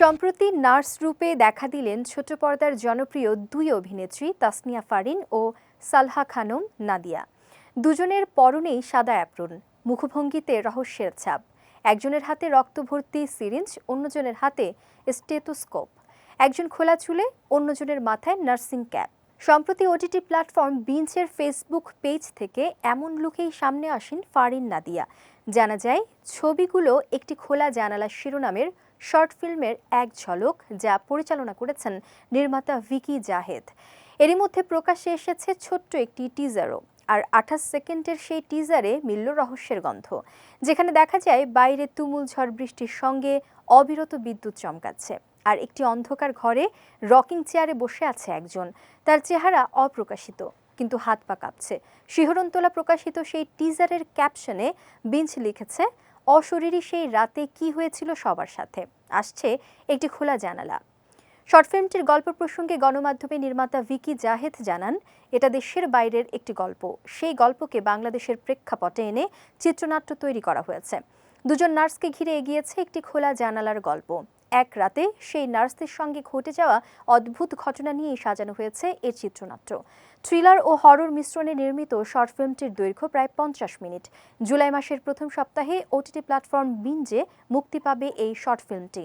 সম্প্রতি নার্স রূপে দেখা দিলেন ছোট পর্দার জনপ্রিয় দুই অভিনেত্রী তাসনিয়া ফারিন ও সালহা খানম, নাদিয়া। দুজনের পরনেই সাদা অ্যাপ্রন, মুখভঙ্গিতে রহস্যের ছাপ। একজনের হাতে রক্তভর্তি সিরিঞ্জ, অন্যজনের হাতে স্টেথোস্কোপ। একজন খোলা চুলে, অন্যজনের মাথায় নার্সিং ক্যাপ। সম্প্রতি ওটিটি প্ল্যাটফর্ম বিঞ্চের ফেসবুক পেজ থেকে এমন লুকেই সামনে আসেন ফারিন, নাদিয়া। জানা যায়, ছবিগুলো একটি খোলা জানালা শিরোনামের শর্ট ফিল্মের এক ঝলক যা পরিচালনা করেছেন নির্মাতা ভিকি জাহেদ। এরই মধ্যে প্রকাশ্যে এসেছে ছোট্ট একটি টিজারও আর আঠাশ সেকেন্ডের সেই টিজারে মিলল রহস্যের গন্ধ, যেখানে দেখা যায় বাইরে তুমুল ঝড় বৃষ্টির সঙ্গে অবিরত বিদ্যুৎ চমকাচ্ছে, আর একটি অন্ধকার ঘরে রকিং চেয়ারে বসে আছে একজন। তার চেহারা অপ্রকাশিত, কিন্তু হাত পা কাঁপছে। শিহরণ তোলা প্রকাশিত সেই টিজারের ক্যাপশনে বিঞ্চ লিখেছে অশরীরী সেই রাতে কি হয়েছিল সবার সাথে? আসছে একটি খোলা জানালা। শর্ট ফিল্মটির গল্প প্রসঙ্গে গণমাধ্যমে নির্মাতা ভিকি জাহেদ জানান, এটা দেশের বাইরের একটি গল্প। সেই গল্পকে বাংলাদেশের প্রেক্ষাপটে এনে চিত্রনাট্য তৈরি করা হয়েছে। দুজন নার্সকে ঘিরে এগিয়েছে একটি খোলা জানালার গল্প। এক রাতে সেই নার্সদের সঙ্গে ঘটে যাওয়া অদ্ভুত ঘটনা নিয়েই সাজানো হয়েছে এর চিত্রনাট্য। থ্রিলার ও হরর মিশ্রণে নির্মিত শর্ট ফিল্মটির দৈর্ঘ্য প্রায় পঞ্চাশ মিনিট। জুলাই মাসের প্রথম সপ্তাহে ওটিটি প্ল্যাটফর্ম বিঞ্জে মুক্তি পাবে এই শর্ট ফিল্মটি।